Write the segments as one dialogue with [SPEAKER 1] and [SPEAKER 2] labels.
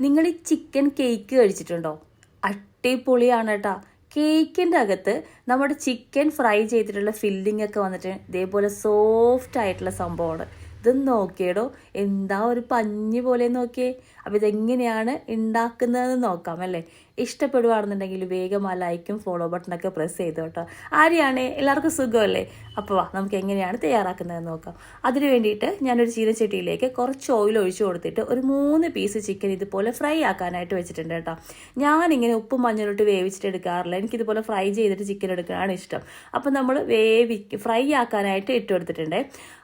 [SPEAKER 1] നിങ്ങൾ ഈ chicken cake കഴിച്ചിട്ടുണ്ടോ? അടിപൊളിയാണ് കേട്ടോ. കേക്കിന്റെ അകത്ത് നമ്മുടെ ചിക്കൻ ഫ്രൈ ചെയ്തിട്ടുള്ള ഫില്ലിംഗ് ഒക്കെ വന്നിട്ട് ഇതേപോലെ സോഫ്റ്റ് ആയിട്ടുള്ള സംഭവമാണ്. ഇത് നോക്കിയേടോ എന്താ ഒരു പഞ്ഞി പോലെ നോക്കിയേ? അപ്പോൾ ഇതെങ്ങനെയാണ് ഉണ്ടാക്കുന്നതെന്ന് നോക്കാം അല്ലേ? ഇഷ്ടപ്പെടുവാണെന്നുണ്ടെങ്കിൽ വേഗം ആ ലൈക്കും ഫോളോ ബട്ടണൊക്കെ പ്രസ് ചെയ്തു കേട്ടോ. ആരെയാണ്? എല്ലാവർക്കും സുഖമല്ലേ? അപ്പോൾ വാ നമുക്ക് എങ്ങനെയാണ് തയ്യാറാക്കുന്നതെന്ന് നോക്കാം. അതിന് വേണ്ടിയിട്ട് ഞാനൊരു ചീനച്ചട്ടിയിലേക്ക് കുറച്ച് ഓയിൽ ഒഴിച്ചു കൊടുത്തിട്ട് ഒരു മൂന്ന് പീസ് ചിക്കൻ ഇതുപോലെ ഫ്രൈ ആക്കാനായിട്ട് വെച്ചിട്ടുണ്ട് കേട്ടോ. ഞാനിങ്ങനെ ഉപ്പും മഞ്ഞളിട്ട് വേവിച്ചിട്ട് എടുക്കാറില്ല. എനിക്കിതുപോലെ ഫ്രൈ ചെയ്തിട്ട് ചിക്കൻ എടുക്കാനാണ് ഇഷ്ടം. അപ്പം നമ്മൾ വേവി ഫ്രൈ ആക്കാനായിട്ട് ഇട്ട് കൊടുത്തിട്ടുണ്ട്.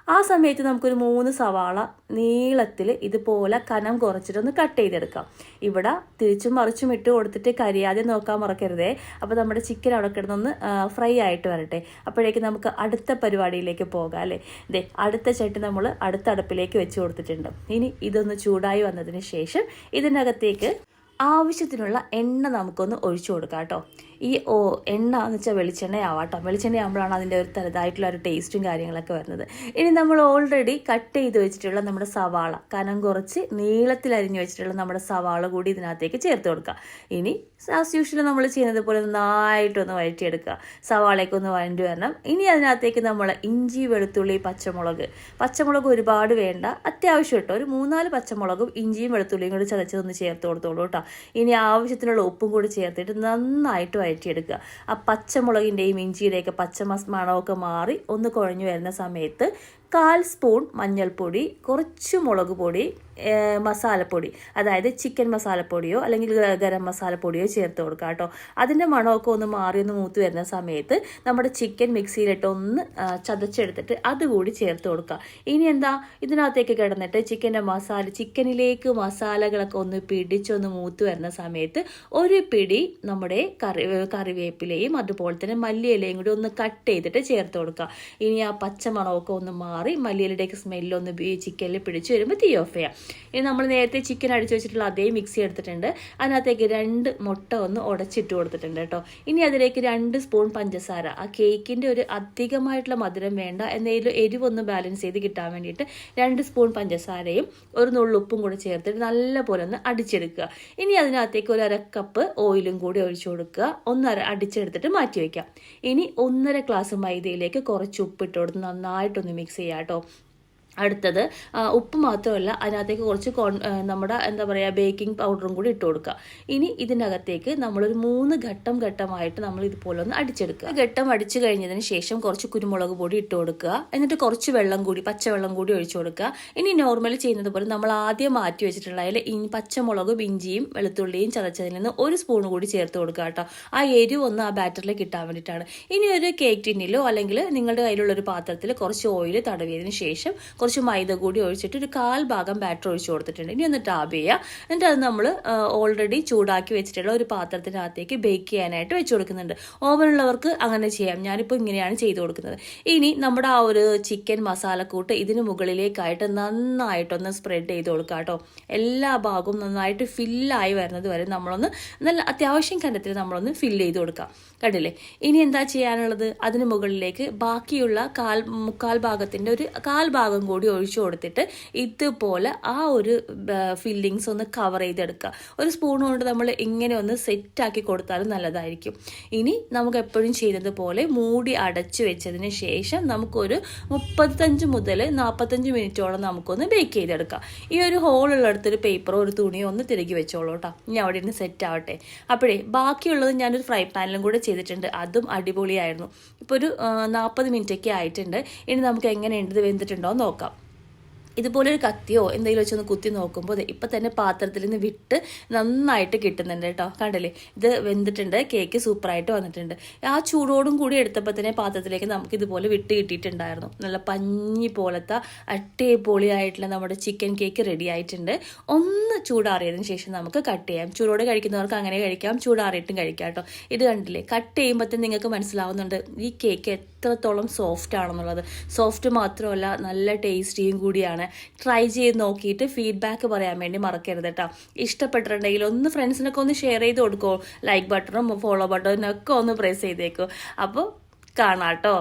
[SPEAKER 1] ആ സമയത്ത് നമുക്കൊരു മൂന്ന് സവാള നീളത്തിൽ ഇതുപോലെ കനം കുറച്ചിട്ടൊന്ന് കട്ട് ചെയ്തെടുക്കാം. ഇവിടെ തിരിച്ചും മറിച്ചും ഇട്ട് കൊടുത്തിട്ട് കരിയാതെ നോക്കാൻ മറക്കരുതേ. അപ്പോൾ നമ്മുടെ ചിക്കൻ അവിടെ കിടന്നൊന്ന് ഫ്രൈ ആയിട്ട് വരട്ടെ. അപ്പോഴേക്ക് നമുക്ക് അടുത്ത പരിപാടിയിലേക്ക് പോകാം അല്ലേ? ദേ അടുത്ത ചട്ടി നമ്മൾ അടുത്ത അടുപ്പിലേക്ക് വെച്ച് കൊടുത്തിട്ടുണ്ട്. ഇനി ഇതൊന്ന് ചൂടായി വന്നതിന് ശേഷം ഇതിനകത്തേക്ക് ആവശ്യത്തിനുള്ള എണ്ണ നമുക്കൊന്ന് ഒഴിച്ചു കൊടുക്കാം കേട്ടോ. ഈ ഓ എണ്ണ എന്ന് വെച്ചാൽ വെളിച്ചെണ്ണ ആവാട്ടോ വെളിച്ചെണ്ണ ആകുമ്പോഴാണ് അതിന്റെ ഒരു തരതായിട്ടുള്ള ഒരു ടേസ്റ്റും കാര്യങ്ങളൊക്കെ വരുന്നത്. ഇനി നമ്മൾ ഓൾറെഡി കട്ട് ചെയ്ത് വെച്ചിട്ടുള്ള നമ്മുടെ സവാള കനം കുറച്ച് നീളത്തിൽ അരിഞ്ഞു വെച്ചിട്ടുള്ള നമ്മുടെ സവാള കൂടി ഇതിനകത്തേക്ക് ചേർത്ത് കൊടുക്കുക. ഇനി ആസ് യൂഷ്വൽ നമ്മൾ ചെയ്യുന്നത് പോലെ നന്നായിട്ടൊന്ന് വഴറ്റിയെടുക്കുക. സവാളയൊക്കെ ഒന്ന് വഴണ്ടി വരണം. ഇനി അതിനകത്തേക്ക് നമ്മൾ ഇഞ്ചി വെളുത്തുള്ളി പച്ചമുളക്. പച്ചമുളക് ഒരുപാട് വേണ്ട. അത്യാവശ്യം കേട്ടോ ഒരു മൂന്നാൽ പച്ചമുളകും ഇഞ്ചിയും വെളുത്തുള്ളിയും കൂടി ചതച്ചതൊന്ന് ചേർത്ത് കൊടുത്തോളൂ കേട്ടോ. ഇനി ആവശ്യത്തിനുള്ള ഉപ്പും കൂടി ചേർത്തിട്ട് നന്നായിട്ട് വഴറ്റിയെടുക്കുക. ആ പച്ചമുളകിന്റെയും ഇഞ്ചിയുടെയൊക്കെ പച്ചമസ് മണമൊക്കെ മാറി ഒന്ന് കുഴഞ്ഞു വരുന്ന സമയത്ത് കാൽ സ്പൂൺ മഞ്ഞൾപ്പൊടി കുറച്ച് മുളക് പൊടി മസാലപ്പൊടി അതായത് ചിക്കൻ മസാലപ്പൊടിയോ അല്ലെങ്കിൽ ഗരം മസാലപ്പൊടിയോ ചേർത്ത് കൊടുക്കുക കേട്ടോ. അതിന്റെ മണമൊക്കെ ഒന്ന് മാറി ഒന്ന് മൂത്ത് വരുന്ന സമയത്ത് നമ്മുടെ ചിക്കൻ മിക്സിയിലിട്ട് ഒന്ന് ചതച്ചെടുത്തിട്ട് അതുകൂടി ചേർത്ത് കൊടുക്കുക. ഇനി എന്താ? ഇതിനകത്തേക്ക് കിടന്നിട്ട് ചിക്കന്റെ മസാല ചിക്കനിലേക്ക് മസാലകളൊക്കെ ഒന്ന് പിടിച്ചൊന്ന് മൂത്ത് വരുന്ന സമയത്ത് ഒരു പിടി നമ്മുടെ കറി കറിവേപ്പിലയും അതുപോലെ തന്നെ മല്ലിയിലയും കൂടി ഒന്ന് കട്ട് ചെയ്തിട്ട് ചേർത്ത് കൊടുക്കുക. ഇനി ആ പച്ചമണമൊക്കെ ഒന്ന് മാറി മല്ലിയിലയുടെയൊക്കെ സ്മെല്ലൊന്ന് ചിക്കനിൽ പിടിച്ച് വരുമ്പോൾ തീ ഓഫ് ചെയ്യാം. ഇനി നമ്മൾ നേരത്തെ ചിക്കൻ അടിച്ചു വെച്ചിട്ടുള്ള അതേ മിക്സി എടുത്തിട്ടുണ്ട്. അതിനകത്തേക്ക് രണ്ട് മുട്ട ഒന്ന് ഉടച്ചിട്ട് കൊടുത്തിട്ടുണ്ട് കേട്ടോ. ഇനി അതിലേക്ക് രണ്ട് സ്പൂൺ പഞ്ചസാര. ആ കേക്കിന്റെ ഒരു അധികമായിട്ടുള്ള മധുരം വേണ്ട. എന്തെങ്കിലും എരിവൊന്ന് ബാലൻസ് ചെയ്ത് കിട്ടാൻ വേണ്ടിയിട്ട് രണ്ട് സ്പൂൺ പഞ്ചസാരയും ഒരു നുള്ളുപ്പും കൂടെ ചേർത്തിട്ട് നല്ലപോലെ ഒന്ന് അടിച്ചെടുക്കുക. ഇനി അതിനകത്തേക്ക് ഒരു അര കപ്പ് ഓയിലും കൂടി ഒഴിച്ചു കൊടുക്കുക. ഒന്നര അടിച്ചെടുത്തിട്ട് മാറ്റി വയ്ക്കാം ഇനി ഒന്നര ഗ്ലാസ് മൈദയിലേക്ക് കുറച്ച് ഉപ്പിട്ട് കൊടുത്ത് നന്നായിട്ടൊന്ന് മിക്സ് ചെയ്യാം. കേട്ടോ അടുത്തത് ഉപ്പ് മാത്രമല്ല അതിനകത്തേക്ക് കുറച്ച് നമ്മുടെ എന്താ പറയുക ബേക്കിംഗ് പൗഡറും കൂടി ഇട്ട് കൊടുക്കുക. ഇനി ഇതിനകത്തേക്ക് നമ്മളൊരു മൂന്ന് ഘട്ടം ഘട്ടമായിട്ട് നമ്മൾ ഇതുപോലെ ഒന്ന് അടിച്ചെടുക്കുക. ഘട്ടം അടിച്ചു കഴിഞ്ഞതിന് ശേഷം കുറച്ച് കുരുമുളക് പൊടി ഇട്ട് കൊടുക്കുക. എന്നിട്ട് കുറച്ച് വെള്ളം കൂടി പച്ചവെള്ളം കൂടി ഒഴിച്ചു കൊടുക്കുക. ഇനി നോർമൽ ചെയ്യുന്നത് പോലെ നമ്മൾ ആദ്യം മാറ്റി വെച്ചിട്ടുള്ള അതിൽ ഇനി പച്ചമുളകും ഇഞ്ചിയും വെളുത്തുള്ളിയും ചതച്ചതിൽ നിന്ന് ഒരു സ്പൂൺ കൂടി ചേർത്ത് കൊടുക്കുക കേട്ടോ. ആ എരിവ് ഒന്ന് ആ ബാറ്ററിൽ കിട്ടാൻ വേണ്ടിയിട്ടാണ്. ഇനി ഒരു കേക്ക് ടിന്നിലോ അല്ലെങ്കിൽ നിങ്ങളുടെ കയ്യിലുള്ള ഒരു പാത്രത്തിൽ കുറച്ച് ഓയിൽ തടവിയതിന് ശേഷം കുറച്ച് മൈദ കൂടി ഒഴിച്ചിട്ട് ഒരു കാൽ ഭാഗം ബാറ്റർ ഒഴിച്ചു കൊടുത്തിട്ടുണ്ട്. ഇനി ഒന്ന് ടാബ് ചെയ്യുക എന്നിട്ട് അത് നമ്മൾ ഓൾറെഡി ചൂടാക്കി വെച്ചിട്ടുള്ള ഒരു പാത്രത്തിനകത്തേക്ക് ബേക്ക് ചെയ്യാനായിട്ട് വെച്ച് കൊടുക്കുന്നുണ്ട്. ഓവനുള്ളവർക്ക് അങ്ങനെ ചെയ്യാം. ഞാനിപ്പോൾ ഇങ്ങനെയാണ് ചെയ്തു കൊടുക്കുന്നത്. ഇനി നമ്മുടെ ആ ഒരു ചിക്കൻ മസാലക്കൂട്ട് ഇതിന് മുകളിലേക്കായിട്ട് നന്നായിട്ടൊന്ന് സ്പ്രെഡ് ചെയ്ത് കൊടുക്കുക കേട്ടോ. എല്ലാ ഭാഗവും നന്നായിട്ട് ഫില്ലായി വരുന്നത് വരെ നമ്മളൊന്ന് നല്ല അത്യാവശ്യം കണ്ടെത്തി നമ്മളൊന്ന് ഫില്ല് ചെയ്ത് കൊടുക്കാം. കണ്ടില്ലേ? ഇനി എന്താ ചെയ്യാനുള്ളത്? അതിന് മുകളിലേക്ക് ബാക്കിയുള്ള കാൽ മുക്കാൽ ഭാഗത്തിന്റെ ഒരു കാൽ ഭാഗം കൂടി ഒഴിച്ചു കൊടുത്തിട്ട് ഇതുപോലെ ആ ഒരു ഫില്ലിങ്സ് ഒന്ന് കവർ ചെയ്തെടുക്കുക. ഒരു സ്പൂൺ കൊണ്ട് നമ്മൾ ഇങ്ങനെ ഒന്ന് സെറ്റാക്കി കൊടുത്താലും നല്ലതായിരിക്കും. ഇനി നമുക്ക് എപ്പോഴും ചെയ്യുന്നത് പോലെ മൂടി അടച്ചു വെച്ചതിന് ശേഷം നമുക്കൊരു മുപ്പത്തഞ്ച് മുതൽ നാൽപ്പത്തഞ്ച് മിനിറ്റോളം നമുക്കൊന്ന് ബേക്ക് ചെയ്തെടുക്കാം. ഈ ഒരു ഹോളുള്ളിടത്തൊരു പേപ്പറോ ഒരു തുണിയോ ഒന്ന് തിരികെ വെച്ചോളൂ കേട്ടോ ഇനി അവിടെ ഇരുന്ന് സെറ്റ് ആവട്ടെ. അപ്പോഴേ ബാക്കിയുള്ളത് ഞാനൊരു ഫ്രൈ പാനിലും കൂടെ ചെയ്തിട്ടുണ്ട്. അതും അടിപൊളിയായിരുന്നു. ഇപ്പോൾ ഒരു നാൽപ്പത് മിനിറ്റൊക്കെ ആയിട്ടുണ്ട്. ഇനി നമുക്ക് എങ്ങനെയുണ്ട്? ഇത് വെന്തിട്ടുണ്ടോ നോക്കാം. ഇതുപോലെ ഒരു കത്തിയോ എന്തെങ്കിലും വെച്ചൊന്ന് കുത്തി നോക്കുമ്പോൾ ഇപ്പം തന്നെ പാത്രത്തിൽ നിന്ന് വിട്ട് നന്നായിട്ട് കിട്ടുന്നുണ്ട് കേട്ടോ. കണ്ടില്ലേ? ഇത് വെന്തിട്ടുണ്ട് കേക്ക് സൂപ്പറായിട്ട് വന്നിട്ടുണ്ട്. ആ ചൂടോടും കൂടി എടുത്തപ്പോൾ തന്നെ പാത്രത്തിലേക്ക് നമുക്ക് ഇതുപോലെ വിട്ട് കിട്ടിയിട്ടുണ്ടായിരുന്നു. നല്ല പഞ്ഞി പോലത്തെ അടിപൊളിയായിട്ടുള്ള നമ്മുടെ ചിക്കൻ കേക്ക് റെഡി ആയിട്ടുണ്ട്. ഒന്ന് ചൂടാറിയതിന് ശേഷം നമുക്ക് കട്ട് ചെയ്യാം. ചൂടോടെ കഴിക്കുന്നവർക്ക് അങ്ങനെ കഴിക്കാം ചൂടാറിയിട്ടും കഴിക്കാം കേട്ടോ. ഇത് കണ്ടില്ലേ? കട്ട് ചെയ്യുമ്പോൾ നിങ്ങൾക്ക് മനസ്സിലാവുന്നുണ്ട് ഈ കേക്ക് എത്രത്തോളം സോഫ്റ്റ് ആണെന്നുള്ളത്. സോഫ്റ്റ് മാത്രമല്ല നല്ല ടേസ്റ്റിയും കൂടിയാണ്. ട്രൈ ചെയ്ത് നോക്കിയിട്ട് ഫീഡ്ബാക്ക് പറയാൻ വേണ്ടി മറക്കരുത് കേട്ടോ ഇഷ്ടപ്പെട്ടിട്ടുണ്ടെങ്കിൽ ഒന്ന് ഫ്രണ്ട്സിനൊക്കെ ഒന്ന് ഷെയർ ചെയ്ത് കൊടുക്കുമോ ലൈക്ക് ബട്ടണും ഫോളോ ബട്ടണും ഒക്കെ ഒന്ന് പ്രസ് ചെയ്തേക്കും. അപ്പോൾ കാണാം കേട്ടോ